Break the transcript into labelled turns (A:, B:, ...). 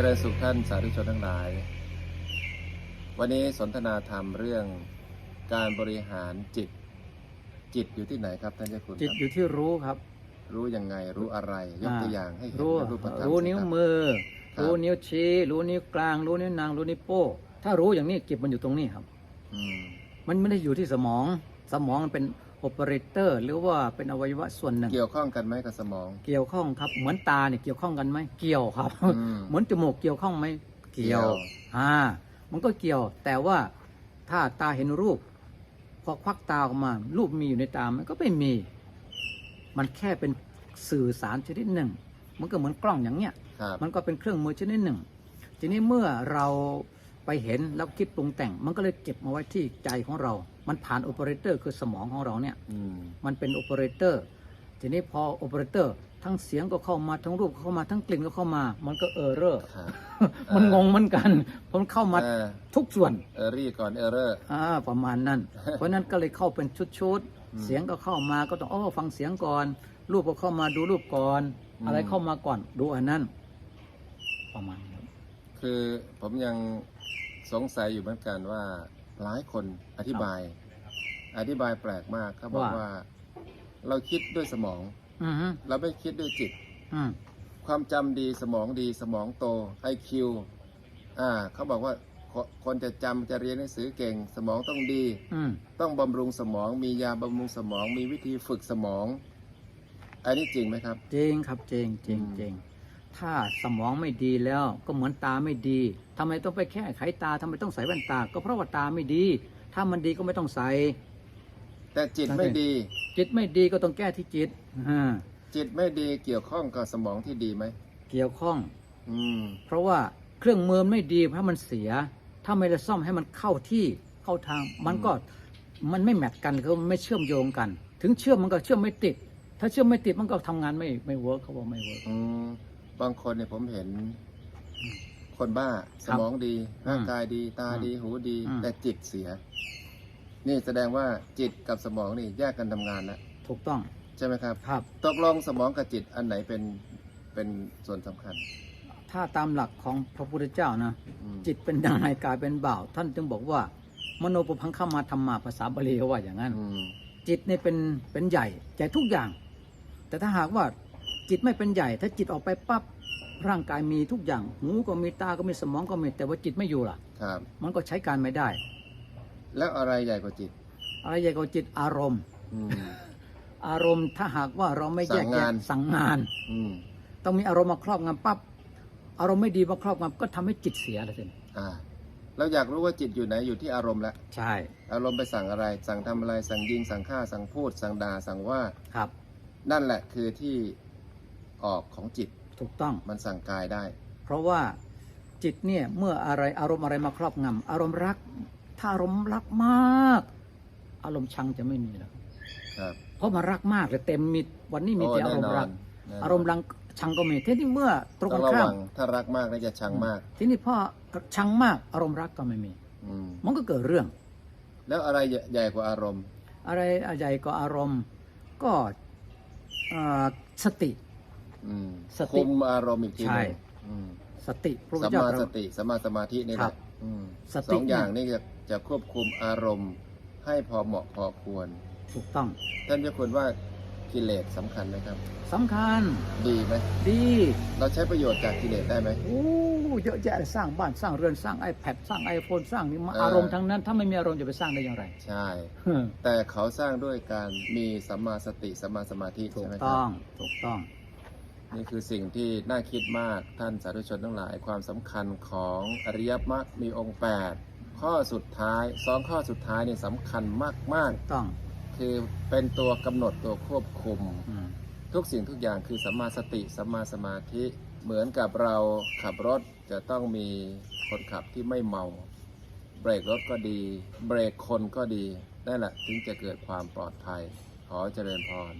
A: จริญสุขท่านสาธุชนทั้งหลาย วันนี้สนทนาธรรมเรื่องการบริหารจิต จิตอยู่ที่ไหนครับท่านเจ้าคุณ
B: จิตอยู่ที่รู้ครับ
A: รู้ยังไงรู้อะไร ยกตัวอย่างให้เห็น
B: รู้
A: รูปธรรม
B: รู้นิ้วมือ
A: รู้
B: นิ้วชี้ รู้นิ้วกลาง รู้นิ้วนาง รู้นิ้วโป้งถ้ารู้อย่างนี้จิตมันอยู่ตรงนี้ครับ
A: อื
B: มันไม่ได้อยู่ที่สมอง สมองมันเป็น โอเปอเรเตอร์ หรือว่าเป็นอวัยวะส่วนหนึ่ง
A: เกี่ยวข้องกันไหมกับสมอง
B: เกี่ยวข้องครับเหมือนตาเนี่ยเกี่ยวข้องกันไหมเกี่ยวครับ
A: อืม
B: เหมือนจมูกเกี่ยวข้องไหมเกี่ยว
A: เกี่ยว
B: อ่า มันก็เกี่ยว แต่ว่าถ้าตาเห็นรูป พอควักตาออกมา รูปมีอยู่ในตามันก็ไม่มี มันแค่เป็นสื่อสารชนิดหนึ่ง มันก็เหมือนกล้องอย่างเนี้ย
A: ครับ
B: มันก็เป็นเครื่องมือชนิดหนึ่ง ทีนี้เมื่อเราไปเห็นแล้วคิดปรุงแต่ง มันก็เลยเก็บมาไว้ที่ใจของเรา มันผ่านโอเปอเรเตอร์คือสมองของเราเนี่ย
A: อืม
B: มันเป็นโอเปอเรเตอร์ทีนี้พอโอเปอเรเตอร์ทั้งเสียงก็เข้ามาทั้งรูปก็เข้ามาทั้งกลิ่นก็เข้ามา มันก็เออร์เรอร์
A: ครับ
B: มันงงเหมือนกันเพราะมันเข้ามา
A: เออ
B: ทุกส่วน
A: เออรี่ก่อนเออเรอร์
B: อ่าประมาณนั้น เพราะฉะนั้นก็เลยเข้าเป็นชุด
A: อืม
B: ๆเสียงก็เข้ามาก็ต้องอ๋อฟังเสียงก่อน รูปก็เข้ามาดูรูปก่อน
A: อืม
B: อะไรเข้ามาก่อนดูอันนั้น ประมาณนั้น
A: คือผมยังสงสัยอยู่เหมือนกันว่า หลายคนอธิบาย อธิบายแปลกมากเขาบอก
B: ว่า
A: ว่าเราคิดด้วยสมอง
B: อือฮึ
A: เราไม่คิดด้วยจิต
B: อืม
A: ความจำดีสมองดีสมองโตไอคิวอ่าเขาบอกว่าคคนจะจำจะเรียนหนังสือเก่ง สมองต้องดี
B: อืม
A: ต้องบำรุงสมอง มียาบำรุงสมอง มีวิธีฝึกสมอง อันนี้จริงไหมครับ
B: จริงครับจริงจริง
A: อืม
B: จริง ถ้าสมองไม่ดีแล้วก็เหมือนตาไม่ดีทำไมต้องไปแค่ไขตาทำไมต้องใส่แว่นตา ก็เพราะว่าตาไม่ดี ถ้ามันดีก็ไม่ต้องใส่
A: แต่จิตไม่ดี
B: จิตไม่ดีก็ต้องแก้ที่จิตอ่า
A: จิตไม่ดีเกี่ยวข้องกับสมองที่ดีไหม
B: เกี่ยวข้อง
A: อืม
B: เพราะว่าเครื่องมือไม่ดีเพราะมันเสีย ถ้าไม่ได้ซ่อมให้มันเข้าที่เข้าทาง มันก็มันไม่แมทกันคือมันไม่เชื่อมโยงกัน ถึงเชื่อมมันก็เชื่อมไม่ติด ถ้าเชื่อมไม่ติดมันก็ทำงานไม่ไม่เวิร์กเขาบอกไม่เวิร์ก
A: อืม บางคนเนี่ยผมเห็น คนบ้าสมองดีร่างกายดีตาดีหูดี
B: อืม
A: แต่จิตเสีย นี่แสดงว่าจิตกับสมองนี่แยกกันทำงานแล้ว
B: ถูกต้อง
A: ใช่ไหมครับ
B: ครับ
A: ตกลงสมองกับจิตอันไหนเป็นเป็นส่วนสำคัญ
B: ถ้าตามหลักของพระพุทธเจ้านะ
A: อืม
B: จิตเป็นนายกายเป็นบ่าว ท่านจึงบอกว่า มโนปุพังคมาธรรมาภาษาบาลีเขาว่าอย่างนั้น
A: อืม
B: จิตเนี่ยเป็นเป็นใหญ่ใหญ่ทุกอย่าง แต่ถ้าหากว่า จิตไม่เป็นใหญ่ ถ้าจิตออกไปปั๊บร่างกายมีทุกอย่าง หูก็มีตาก็มีสมองก็มีแต่ว่าจิตไม่อยู่ล่ะ
A: ครับ
B: มันก็ใช้การไม่ได้
A: แล้วอะไรใหญ่กว่าจิต
B: อะไรใหญ่กว่าจิตอารมณ์
A: อืม
B: อารมณ์ถ้าหากว่าเราไม่แยก
A: สั่ง
B: แยะ
A: งาน
B: สั่งงาน
A: อืม
B: ต้องมีอารมณ์มาครอบงำปั๊บอารมณ์ไม่ดีมาครอบงำก็ทำให้จิตเสียเลยสิ
A: อ่าเราอยากรู้ว่าจิตอยู่ไหนอยู่ที่อารมณ์แล้ว
B: ใช่
A: อารมณ์ไปสั่งอะไร สั่งทำอะไรสั่งยิงสั่งฆ่าสั่งพูด สั่งด่าสั่งว่า
B: ครับ
A: นั่นแหละคือที่ ออกของจิต
B: ถูกต้อง
A: มันสั่งกายได้
B: เพราะว่าจิตเนี่ยเมื่ออะไรอารมณ์อะไรมาครอบงำอารมณ์รัก ถ้าอารมณ์รักมาก อารมณ์ชังจะไม่มีแล้ว
A: ครับ
B: เพราะมันรักมากเลยเต็มมีวันนี้มี
A: โอ้
B: แต่อารมณ์รัก
A: แน่นน
B: อารมณ์รังชังก็มีทีนี้เมื่อตรง
A: ต้
B: กั
A: อนงระ
B: ข้า
A: วั
B: ม
A: งถ้ารักมากน่าจะชังมาก
B: ทีนี้พ่อชังมากอารมณ์รักก็ไม่มี
A: อืม
B: มันก็เกิดเรื่อง
A: แล้วอะไรใหญ่กว่าอารมณ์
B: อะไรใหญ่ก็อารมณ์ ก็อ่าสติ
A: อืม
B: สติ
A: คุมอารมณ์อีกทีห
B: ใช่
A: นึงอืม
B: สติพระพุท
A: สั
B: ธ
A: ม
B: เจ้า
A: มา
B: ตรั
A: ส
B: ส
A: ติสัมมาสมาธินี่แห
B: ครั
A: ละ
B: บ
A: อืม
B: ส
A: ส
B: ติ
A: องอย่าง
B: เนี่ย
A: นี้จะจะควบคุมอารมณ์ ให้พอเหมาะพอควร
B: ถูกต้อง
A: ท่านเจ้าคุณว่ากิเลสสำคัญไหมครับ
B: สำคัญ
A: ดีไหม
B: ดี
A: เราใช้ประโยชน์จากกิเลสได้ไหม
B: โอ้เยอะแยะเลยสร้างบ้านสร้างเรือนสร้าง iPad สร้าง iPhone สร้างนี่มา
A: เอออ
B: อารมณ์ทั้งนั้น ถ้าไม่มีอารมณ์จะไปสร้างได้อย่างไร
A: ใช่แต่เขาสร้างด้วยการมีสัมมาสติสัมมาสมาธิ
B: ถู
A: ใช่
B: ก
A: ไหมค
B: ต้
A: รั
B: อบงถูกต้อง
A: นี่คือสิ่งที่น่าคิดมากท่านสาธุชนทั้งหลาย ความสำคัญของอริยมรรคมีองค์ 8 ข้อสุดท้ายสองข้อสุดท้ายนี่สำคัญมาก
B: ถูกต้อง
A: ๆ คือเป็นตัวกำหนดตัวควบคุม
B: อืม
A: ทุกสิ่งทุกอย่างคือสัมมาสติสัมมาสมาธิเหมือนกับเราขับรถจะต้องมีคนขับที่ไม่เมา เบรกรถก็ดี เบรกคนก็ดีนั่นแหละถึงจะเกิดความปลอดภัย ขอเจริญพร